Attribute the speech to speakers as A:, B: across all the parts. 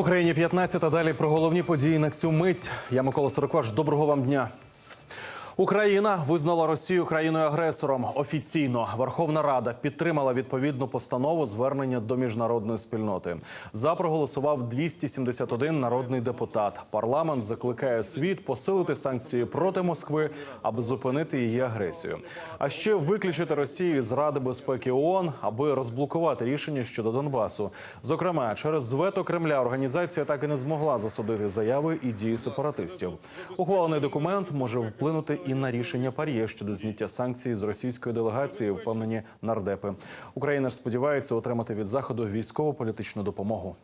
A: Україні 15, а далі про головні події на цю мить. Я Микола Сорокваш. Доброго вам дня. Україна визнала Росію країною-агресором офіційно. Верховна Рада підтримала відповідну постанову звернення до міжнародної спільноти. За проголосував 271 народний депутат. Парламент закликає світ посилити санкції проти Москви, аби зупинити її агресію. А ще виключити Росію з Ради безпеки ООН, аби розблокувати рішення щодо Донбасу. Зокрема, через вето Кремля організація так і не змогла засудити заяви і дії сепаратистів. Ухвалений документ може вплинути і на рішення Пар'є щодо зняття санкцій з російської делегації, впевнені нардепи. Україна ж сподівається отримати від заходу військово-політичну допомогу.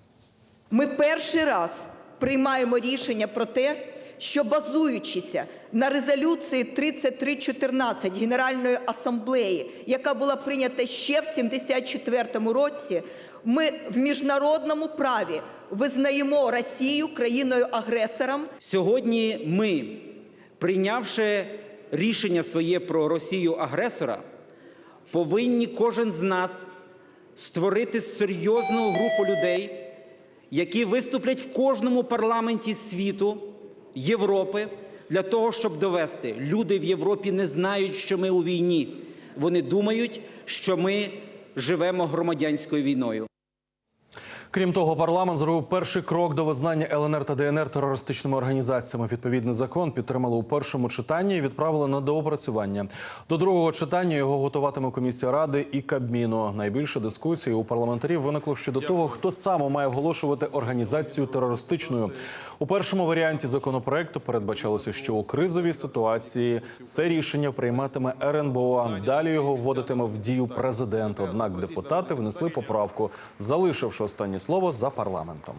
B: Ми перший раз приймаємо рішення про те, що базуючися на резолюції 3314 Генеральної асамблеї, яка була прийнята ще в 74-му році, ми в міжнародному праві визнаємо Росію країною-агресором
C: Сьогодні ми, прийнявши рішення своє про Росію агресора, повинні кожен з нас створити серйозну групу людей, які виступлять в кожному парламенті світу, Європи, для того, щоб довести, люди в Європі не знають, що ми у війні. Вони думають, що ми живемо громадянською війною.
A: Крім того, парламент зробив перший крок до визнання ЛНР та ДНР терористичними організаціями. Відповідний закон підтримали у першому читанні і відправили на доопрацювання. До другого читання його готуватиме комісія ради і Кабміну. Найбільше дискусії у парламентарів виникло щодо того, хто саме має оголошувати організацію терористичною. У першому варіанті законопроекту передбачалося, що у кризовій ситуації це рішення прийматиме РНБО. Далі його вводитиме в дію президент. Однак депутати внесли поправку, залишивши останнє слово за парламентом.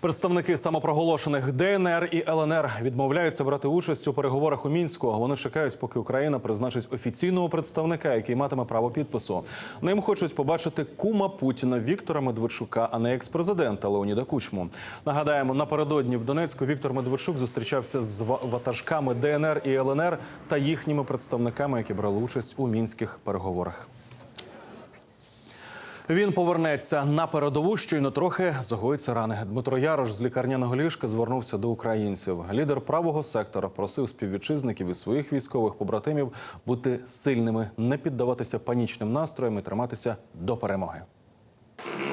A: Представники самопроголошених ДНР і ЛНР відмовляються брати участь у переговорах у мінську. Вони чекають, поки Україна призначить офіційного представника, який матиме право підпису. Ним хочуть побачити кума Путіна Віктора Медведчука, а не екс-президента Леоніда Кучму. Нагадаємо, напередодні в Донецьку Віктор Медведчук зустрічався з ватажками ДНР і ЛНР та їхніми представниками, які брали участь у мінських переговорах. Він повернеться на передову, щойно трохи загоїться рани. Дмитро Ярош з лікарняного ліжка звернувся до українців. Лідер правого сектора просив співвітчизників і своїх військових побратимів бути сильними, не піддаватися панічним настроям і триматися до перемоги.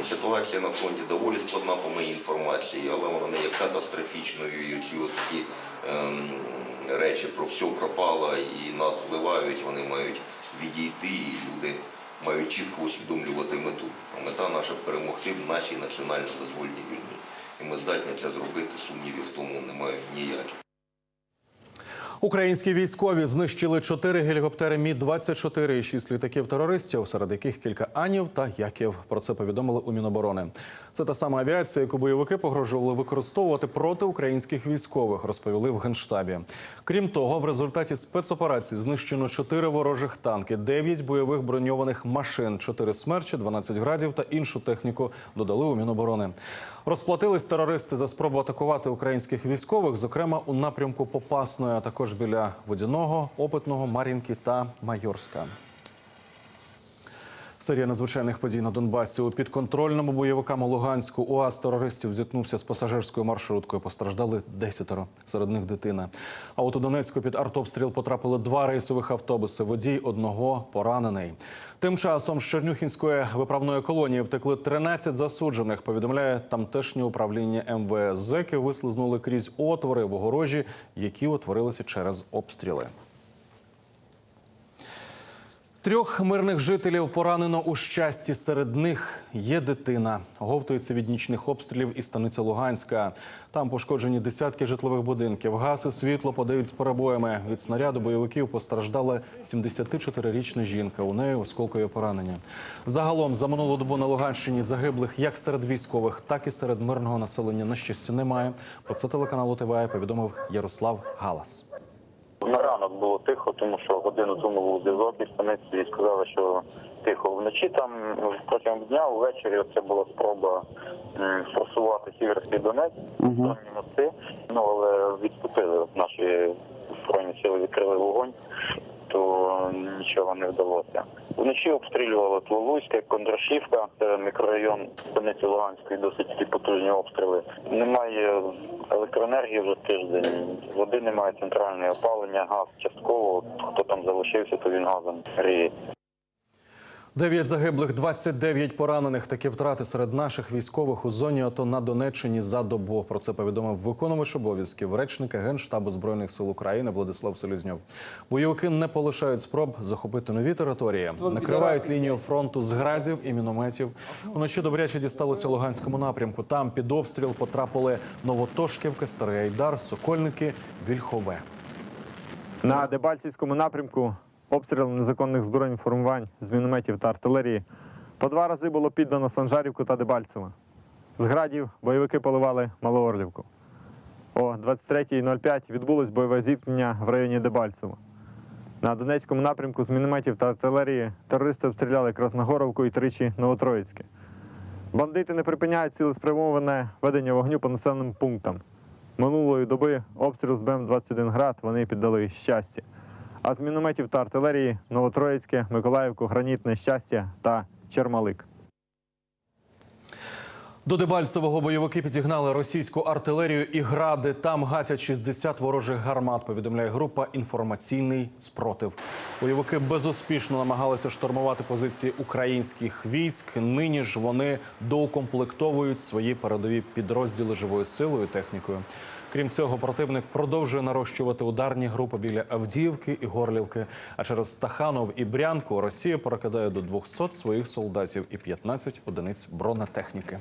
D: Ситуація на фронті доволі складна по моїй інформації, але вона не є катастрофічною. І ці всі ем, речі про все пропало і нас зливають, вони мають відійти, і люди мають чітко усвідомлювати мету. А мета наша перемогти в нашій національно дозвольній війні. І ми здатні це зробити, сумнівів в тому немає ніяких.
A: Українські військові знищили чотири гелікоптери Мі 24 і шість літаків терористів, серед яких кілька анів та яків. Про це повідомили у Міноборони. Це та сама авіація, яку бойовики погрожували використовувати проти українських військових, розповіли в генштабі. Крім того, в результаті спецоперації знищено чотири ворожих танки, дев'ять бойових броньованих машин, чотири смерчі, 12 градів та іншу техніку додали у Міноборони. Розплатились терористи за спробу атакувати українських військових, зокрема у напрямку Попасної, а також біля Водяного, Опитного, Мар'їнки та Майорська. Серія надзвичайних подій на Донбасі у підконтрольному бойовикам Луганську УАЗ терористів зіткнувся з пасажирською маршруткою. Постраждали десятеро, серед них дитина. А от у Донецьку під артобстріл потрапили два рейсових автобуси. Водій одного поранений. Тим часом з Чернюхінської виправної колонії втекли 13 засуджених. Повідомляє тамтешнє управління МВС. Зеки вислизнули крізь отвори в огорожі, які утворилися через обстріли. Трьох мирних жителів поранено у щасті. Серед них є дитина. Говтується від нічних обстрілів і станиця Луганська. Там пошкоджені десятки житлових будинків. Газ і світло подають з перебоями. Від снаряду бойовиків постраждала 74-річна жінка. У неї осколкові поранення. Загалом за минулу добу на Луганщині загиблих як серед військових, так і серед мирного населення на щастя немає. Про це телеканалу ТВА повідомив Ярослав Галас.
E: На ранок було тихо, тому що годину тому був зв'язок і сказали, що тихо вночі. Там протягом дня увечері це була спроба форсувати сіверський Донець, угу. мости. Ну але відступили наші збройні сили відкрили вогонь. То нічого нічого не вдалося. Вночі обстрілювали Тлолуське, Кондрашівка, це мікрорайон станиці Луганської, досить такі потужні обстріли. Немає електроенергії вже тиждень, води немає центральне опалення, газ частково. Хто там залишився, то він газом гріє.
A: 9 загиблих, 29 поранених. Такі втрати серед наших військових у зоні АТО на Донеччині за добу. Про це повідомив виконувач обов'язків речника Генштабу збройних сил України Владислав Селізньов. Бойовики не полишають спроб захопити нові території, накривають лінію фронту з градів і мінометів. Уночі добряче дісталося Луганському напрямку. Там під обстріл потрапили Новотошківка, Старий Айдар, Сокольники, Вільхове.
F: На Дебальцівському напрямку обстріл незаконних збройних формувань з мінометів та артилерії по два рази було піддано Санжарівку та Дебальцево. З градів бойовики поливали Малоорлівку. О 23.05 відбулось бойове зіткнення в районі Дебальцево. На Донецькому напрямку з мінометів та артилерії терористи обстріляли Красногоровку і тричі Новотроїцьке. Бандити не припиняють цілеспрямоване ведення вогню по населеним пунктам. Минулої доби обстріл з БМ-21 град вони піддали щастя. А з мінометів та артилерії Новотроїцьке, Миколаївку, Гранітне щастя та Чермалик.
A: До Дебальцевого бойовики підігнали російську артилерію і гради. Там гатять 60 ворожих гармат. Повідомляє група інформаційний спротив. Бойовики безуспішно намагалися штурмувати позиції українських військ. Нині ж вони доукомплектовують свої передові підрозділи живою силою технікою. Крім цього, противник продовжує нарощувати ударні групи біля Авдіївки і Горлівки. А через Стаханов і Брянку Росія перекидає до 200 своїх солдатів і 15 одиниць бронетехніки.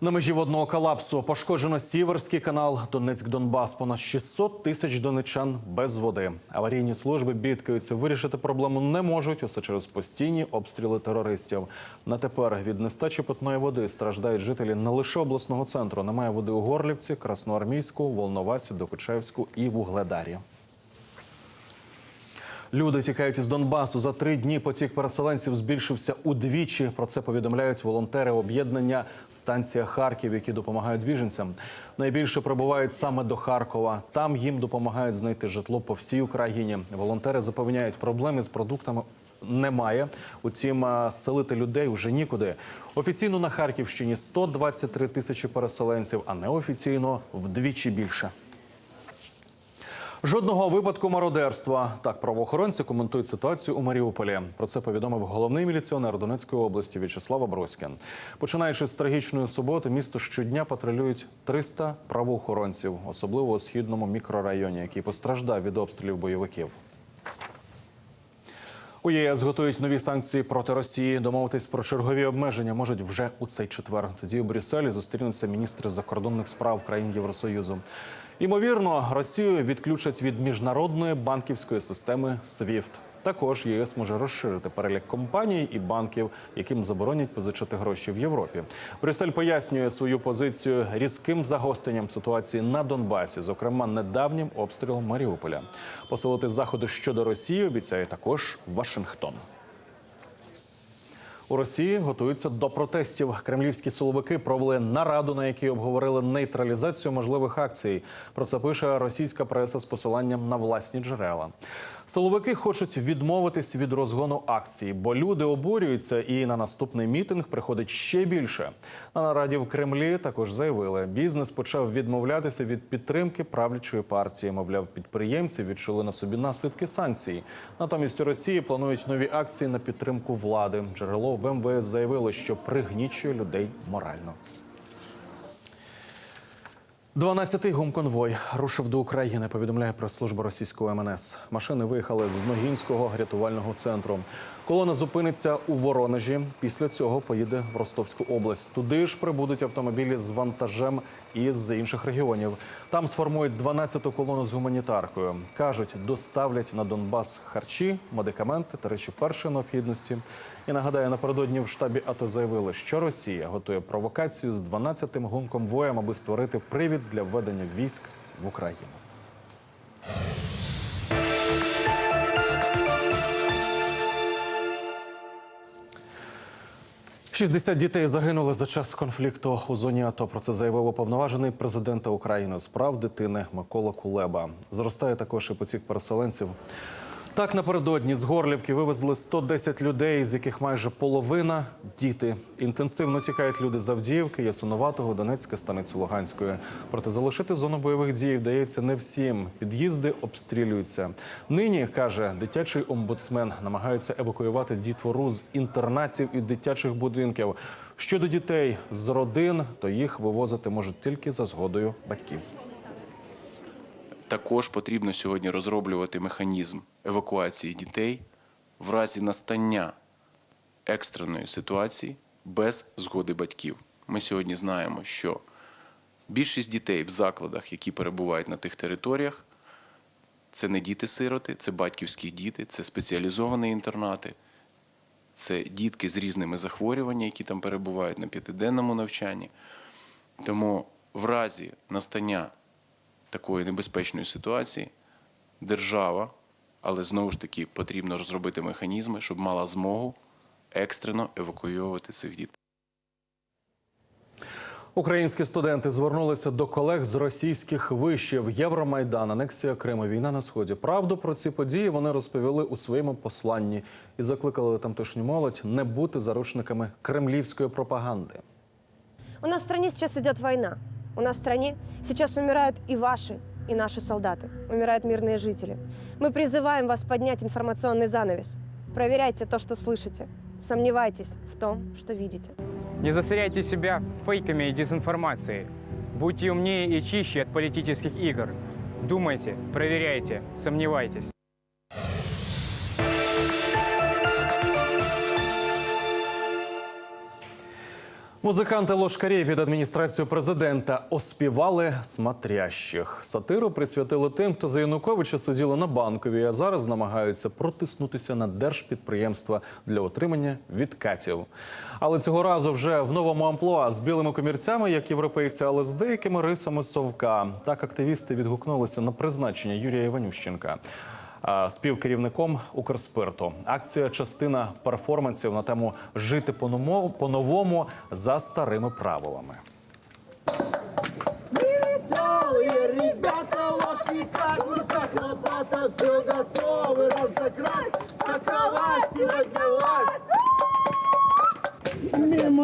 A: На межі водного колапсу пошкоджено Сіверський канал Донецьк-Донбас. Понад 600 тисяч донечан без води. Аварійні служби бідкаються. Вирішити проблему не можуть. Усе через постійні обстріли терористів. На тепер від нестачі питної води страждають жителі не лише обласного центру. Немає води у Горлівці, Красноармійську, Волновасі, Докучаївську і Вугледарі. Люди тікають із Донбасу. За три дні потік переселенців збільшився удвічі. Про це повідомляють волонтери об'єднання Станція Харків, які допомагають біженцям. Найбільше прибувають саме до Харкова. Там їм допомагають знайти житло по всій Україні. Волонтери запевняють, проблеми з продуктами немає. Утім, селити людей вже нікуди. Офіційно на Харківщині 123 тисячі переселенців, а неофіційно вдвічі більше. Жодного випадку мародерства. Так, правоохоронці коментують ситуацію у Маріуполі. Про це повідомив головний міліціонер Донецької області В'ячеслав Аброськін. Починаючи з трагічної суботи, місто щодня патрулюють 300 правоохоронців, особливо у східному мікрорайоні, який постраждав від обстрілів бойовиків. У єС готують нові санкції проти Росії. Домовитись про чергові обмеження можуть вже у цей четвер. Тоді у Брюсселі зустрінуться міністри закордонних справ країн Євросоюзу. Ймовірно, Росію відключать від міжнародної банківської системи SWIFT. Також ЄС може розширити перелік компаній і банків, яким заборонять позичати гроші в Європі. Брюссель пояснює свою позицію різким загостренням ситуації на Донбасі, зокрема недавнім обстрілом Маріуполя. Посилити заходи щодо Росії обіцяє також Вашингтон. У Росії готуються до протестів. Кремлівські силовики провели нараду, на якій обговорили нейтралізацію можливих акцій. Про це пише російська преса з посиланням на власні джерела. Силовики хочуть відмовитись від розгону акцій, бо люди обурюються, і на наступний мітинг приходить ще більше. На нараді в Кремлі також заявили, бізнес почав відмовлятися від підтримки правлячої партії. Мовляв, підприємці відчули на собі наслідки санкцій. Натомість у Росії планують нові акції на підтримку влади. Джерело в МВС заявило, що пригнічує людей морально. 12-й гумконвой рушив до України. Повідомляє прес-служба російського МНС. Машини виїхали з Ногінського рятувального центру. Колона зупиниться у Воронежі. Після цього поїде в Ростовську область. Туди ж прибудуть автомобілі з вантажем із інших регіонів. Там сформують 12-ту колону з гуманітаркою. кажуть, доставлять на Донбас харчі, медикаменти та речі першої необхідності. І нагадаю, напередодні в штабі АТО заявили, що Росія готує провокацію з 12-тим гумконвоєм, аби створити привід для введення військ в Україну. «60 дітей загинули за час конфлікту у зоні АТО. Про це заявив уповноважений президента України з прав дитини Микола Кулеба. Зростає також і потік переселенців. Так напередодні з Горлівки вивезли 110 людей, з яких майже половина діти. Інтенсивно тікають люди з Авдіївки, Ясунуватого, Донецька, станиці Луганської. Проте залишити зону бойових дій вдається не всім. Під'їзди обстрілюються. Нині каже дитячий омбудсмен, намагаються евакуювати дітвору з інтернатів і дитячих будинків. Щодо дітей з родин, то їх вивозити можуть тільки за згодою батьків.
G: Також потрібно сьогодні розроблювати механізм евакуації дітей в разі настання екстреної ситуації без згоди батьків. Ми сьогодні знаємо, що більшість дітей в закладах, які перебувають на тих територіях, це не діти-сироти, це батьківські діти, це спеціалізовані інтернати, це дітки з різними захворюваннями, які там перебувають на п'ятиденному навчанні. Тому в разі настання такої небезпечної ситуації держава, але знову ж таки потрібно розробити механізми, щоб мала змогу екстрено евакуювати цих дітей.
A: Українські студенти звернулися до колег з російських вишів Євромайдан, анексія Криму, війна на сході. Правду про ці події вони розповіли у своєму посланні і закликали тамтешню молодь не бути заручниками кремлівської пропаганди.
H: У нас в стране сейчас идет война. У нас в стране сейчас умирают и ваши, и наши солдаты. Умирают мирные жители. Мы призываем вас поднять информационный занавес. Проверяйте то, что слышите. Сомневайтесь в том, что видите.
I: Не засоряйте себя фейками и дезинформацией. Будьте умнее и чище от политических игр. Думайте, проверяйте, сомневайтесь.
A: Музиканти Лошкарі від адміністрації президента оспівали смотрящих. Сатиру присвятили тим, хто за Януковича сиділи на банковій, а зараз намагаються протиснутися на держпідприємства для отримання відкатів. Але цього разу вже в новому амплуа з білими комірцями, як європейці, але з деякими рисами совка. Так активісти відгукнулися на призначення Юрія Іванющенка. а, Співкерівником Укрспирту акція частина перформансів на тему жити по-новому- по-новому за старими правилами.
J: Веселые ребята, ложки, как как лопата, все готовы разыграть. Какова сегодня власть?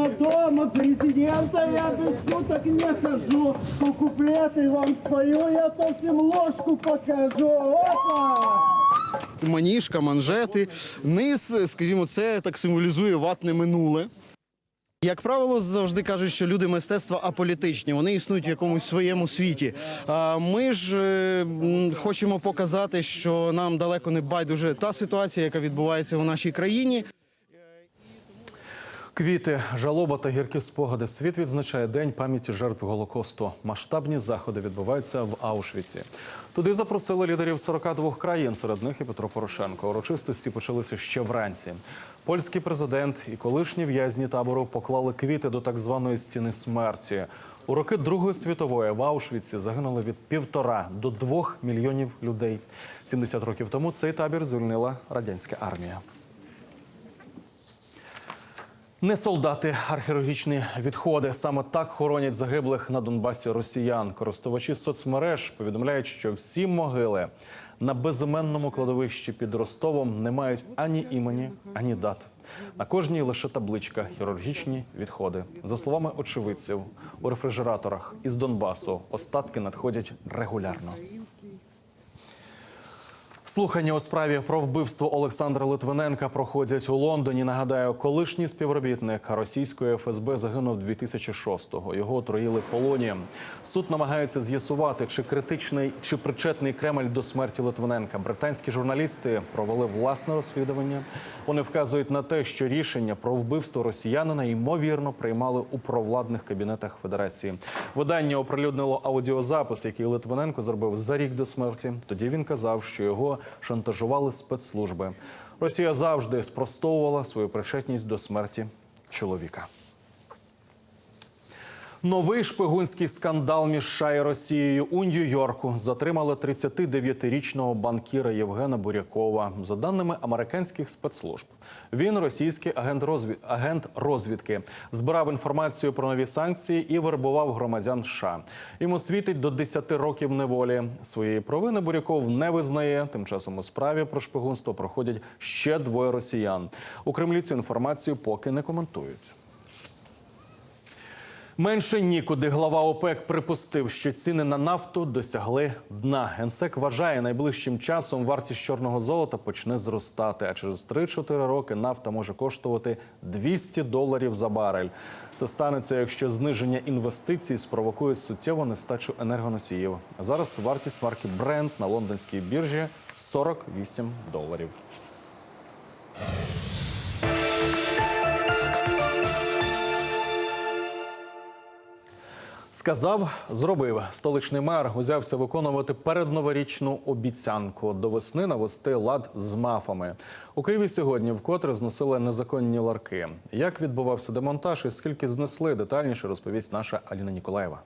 J: Мимо дома президента я без шуток не хожу. По куплеты вам спою, я то всем ложку покажу. Опа!
K: маніжка, манжети. Низ, скажімо, це так символізує ватне минуле. Як правило, завжди кажуть, що люди мистецтва аполітичні, вони існують в якомусь своєму світі. Ми ж е, хочемо показати, що нам далеко не байдуже та ситуація, яка відбувається у нашій країні.
A: Квіти, жалоба та гіркі спогади. Світ відзначає День пам'яті жертв Голокосту. Масштабні заходи відбуваються в Аушвіці. Туди запросили лідерів 42 країн, серед них і Петро Порошенко. Урочистості почалися ще вранці. Польський президент і колишні в'язні табору поклали квіти до так званої стіни смерті. У роки Другої світової в Аушвіці загинуло від півтора до двох мільйонів людей. 70 років тому цей табір звільнила радянська армія. Не солдати, археологічні відходи. Саме так хоронять загиблих на Донбасі росіян. Користувачі соцмереж повідомляють, що всі могили на безіменному кладовищі під Ростовом не мають ані імені, ані дат. На кожній лише табличка хірургічні відходи. За словами очевидців, у рефрижераторах із Донбасу остатки надходять регулярно. Слухання у справі про вбивство Олександра Литвиненка проходять у Лондоні. Нагадаю, колишній співробітник російської ФСБ загинув 2006-го. Його отруїли полонієм. Суд намагається з'ясувати, чи критичний чи причетний Кремль до смерті Литвиненка. Британські журналісти провели власне розслідування. Вони вказують на те, що рішення про вбивство росіянина ймовірно приймали у провладних кабінетах Федерації. Видання оприлюднило аудіозапис, який Литвиненко зробив за рік до смерті. Тоді він казав, що його шантажували спецслужби. Росія завжди спростовувала свою причетність до смерті чоловіка. Новий шпигунський скандал між США і Росією у Нью-Йорку затримали 39-річного банкіра Євгена Бурякова. За даними американських спецслужб, він російський агент, розвід... агент розвідки, збирав інформацію про нові санкції і вербував громадян США. Йому світить до 10 років неволі. Своєї провини Буряков не визнає. Тим часом у справі про шпигунство проходять ще двоє росіян. У Кремлі цю інформацію поки не коментують. Менше нікуди глава ОПЕК припустив, що ціни на нафту досягли дна. Генсек вважає, найближчим часом вартість чорного золота почне зростати. А через 3-4 роки нафта може коштувати 200 доларів за барель. Це станеться, якщо зниження інвестицій спровокує суттєву нестачу енергоносіїв. А зараз вартість марки Brent на лондонській біржі 48 доларів. Сказав, зробив. Столичний мер узявся виконувати передноворічну обіцянку до весни навести лад з мафами. У Києві сьогодні вкотре зносили незаконні ларки. Як відбувався демонтаж і скільки знесли, детальніше розповість наша Аліна Ніколаєва.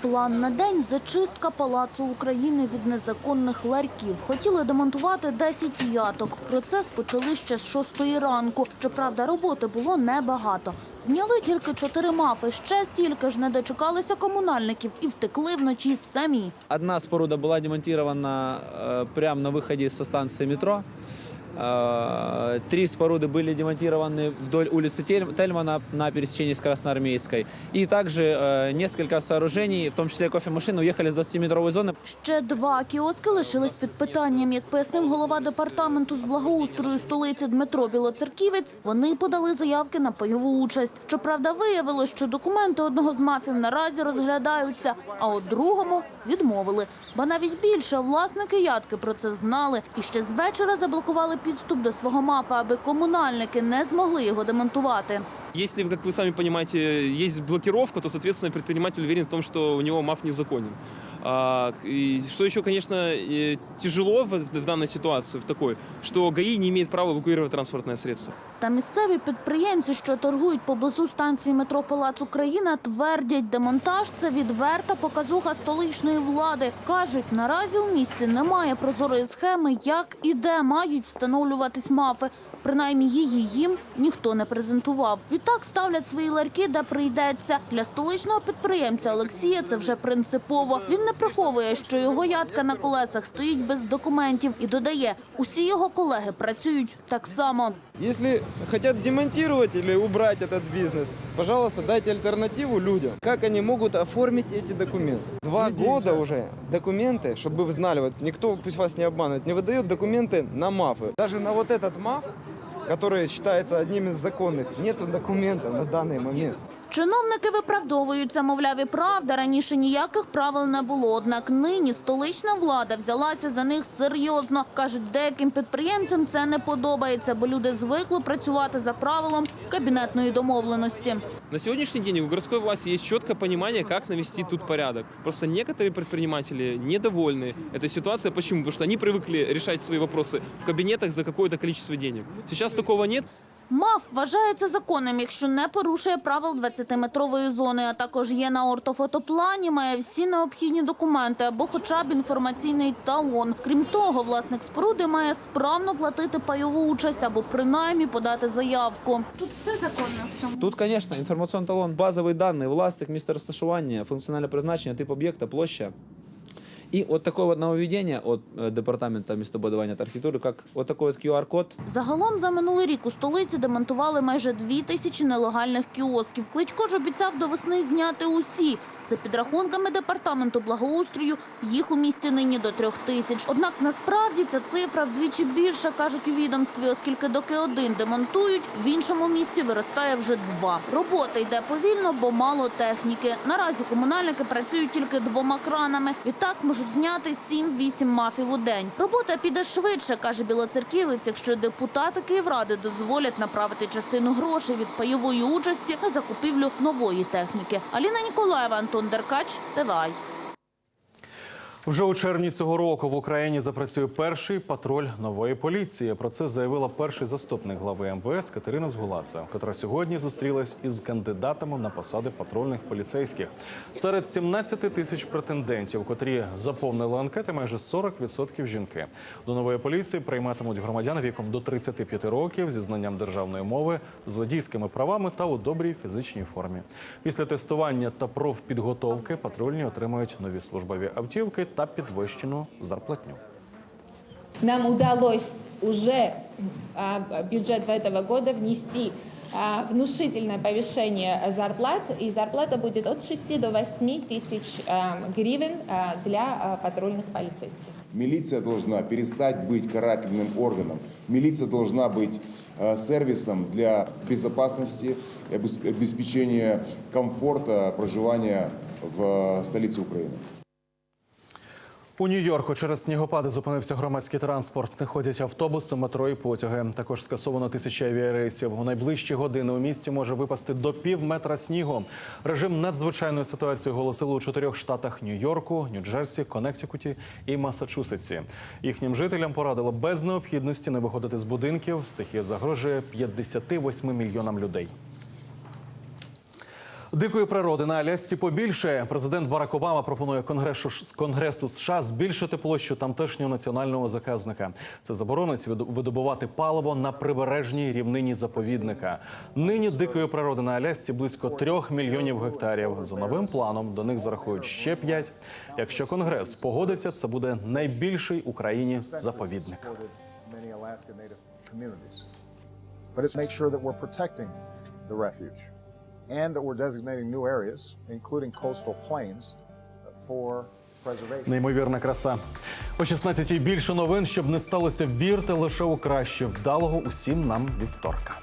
L: План на день – зачистка Палацу України від незаконних ларьків. Хотіли демонтувати 10 яток. Процес почали ще з 6 ранку. Щоправда, роботи було небагато. Зняли тільки чотири мафи, ще стільки ж не дочекалися комунальників і втекли вночі самі.
M: Одна споруда была демонтирована э, прямо на выходе со станции метро. Э, Три споруды были демонтированы вдоль улицы Тель- Тельмана на пересечении с Красноармейской. И также э, несколько сооружений, в том числе кофемашины, уехали с 20-метровой зоны.
L: Ще два кіоски лишились під питанням. Як пояснив голова департаменту з благоустрою столиці Дмитро Білоцерківець, вони подали заявки на пайову участь. Щоправда, виявилось, що документи одного з мафів наразі розглядаються, а от другому відмовили. Ба навіть більше власники ядки про це знали і ще з вечора заблокували підступ до свого мафа, аби комунальники не змогли його демонтувати.
N: Если, как вы сами понимаете, есть блокировка, то, соответственно, предприниматель уверен в том, что у него МАФ незаконен. И что еще, конечно, тяжело в, в данной ситуации, в такой, что ГАИ не имеет права эвакуировать транспортное средство.
L: Та місцеві підприємці, що торгують поблизу станції метро Палац Україна, твердять, демонтаж це відверта показуха столичної влади. Кажуть, наразі у місті немає прозорої схеми, як і де мають встановлюватись мафи. Принаймні її їм ніхто не презентував. Відтак ставлять свої ларьки, де прийдеться. Для столичного підприємця Олексія це вже принципово. Він не приховує, що його ядка на колесах стоїть без документів і додає, усі його колеги працюють так само.
O: Если хотят демонтировать или убрать этот бизнес, пожалуйста, дайте альтернативу людям. Как они могут оформить эти документы? Два года уже документы, чтобы вы знали, вот никто, пусть вас не обманывает, не выдает документы на МАФы. Даже на вот этот МАФ, который считается одним из законных, нету документов на данный момент.
L: Чиновники виправдовуються, мовляв, і правда, раніше ніяких правил не було. Однак нині столична влада взялася за них серйозно. Кажуть, деяким підприємцям це не подобається, бо люди звикли працювати за правилом кабінетної домовленості.
N: На сегодняшний день у городской власти есть четкое понимание, как навести тут порядок. Просто некоторые предприниматели недовольны этой ситуацией. Почему? Потому что они привыкли решать свои вопросы в кабинетах за какое-то количество денег. Сейчас такого нет.
L: МАФ вважається законним, якщо не порушує правил 20-метрової зони, а також є на ортофотоплані, має всі необхідні документи або хоча б інформаційний талон. Крім того, власник споруди має справно платити пайову участь або принаймні подати заявку. Тут все законно в цьому.
M: Тут, конечно, информационный талон, базовые данные, властик, место розташування, функціональне призначення, тип об'єкта, площа. І от таке от нововведення от департамента містобудування та архітектури, як от такий от QR-код,
L: Загалом за минулий рік у столиці демонтували майже дві тисячі нелегальних кіосків. Кличко ж обіцяв до весни зняти усі. За підрахунками департаменту благоустрою, їх у місті нині до трьох тисяч. Однак насправді ця цифра вдвічі більша, кажуть у відомстві, оскільки доки один демонтують, в іншому місті виростає вже два. Робота йде повільно, бо мало техніки. Наразі комунальники працюють тільки двома кранами. Відтак можуть зняти 7-8 мафів у день. Робота піде швидше, каже білоцерківець, якщо депутати Київради дозволять направити частину грошей від пайової участі на закупівлю нової техніки. Аліна Ніколаєва, Антон Деркач, ТВАЙ.
A: Вже у червні цього року в Україні запрацює перший патруль нової поліції. Про це заявила перший заступник глави МВС Катерина Згулаца, котра сьогодні зустрілась із кандидатами на посади патрульних поліцейських. Серед 17 тисяч претендентів, котрі заповнили анкети, майже 40% жінки. До нової поліції прийматимуть громадян віком до 35 років зі знанням державної мови, з водійськими правами та у добрій фізичній формі. Після тестування та профпідготовки патрульні отримають нові службові автівки та підвищену зарплатню.
P: Нам удалось уже а, в бюджет этого года внести а, внушительное повышение зарплат, и зарплата будет от 6 до 8 тысяч а, гривен а, для а, патрульных полицейских.
Q: Милиция должна перестать быть карательным органом. Милиция должна быть э, сервисом для безопасности и обеспечения комфорта проживания в столице Украины.
A: У Нью-Йорку через снігопади зупинився громадський транспорт. Не ходять автобуси, метро і потяги. Також скасовано тисячі авіарейсів. У найближчі години у місті може випасти до пів метра снігу. Режим надзвичайної ситуації оголосили у чотирьох штатах Нью-Йорку, Нью-Джерсі, Коннектикуті і Масачусетсі. Їхнім жителям порадили без необхідності не виходити з будинків. Стихія загрожує 58 мільйонам людей. Дикої природи на Алясці побільше. Президент Барак Обама пропонує конгресу конгресу США збільшити площу тамтешнього національного заказника. Це заборонить видобувати паливо на прибережній рівнині заповідника. Нині дикої природи на Алясці близько трьох мільйонів гектарів. За новим планом до них зарахують ще п'ять. Якщо конгрес погодиться, це буде найбільший Україні заповідник.
R: But it's make sure that we're protecting the refuge and that we're designating new areas, including coastal plains, for preservation.
A: Неймовірна краса. О 16-й більше новин, щоб не сталося. Вірте лише у краще. Вдалого усім нам вівторка.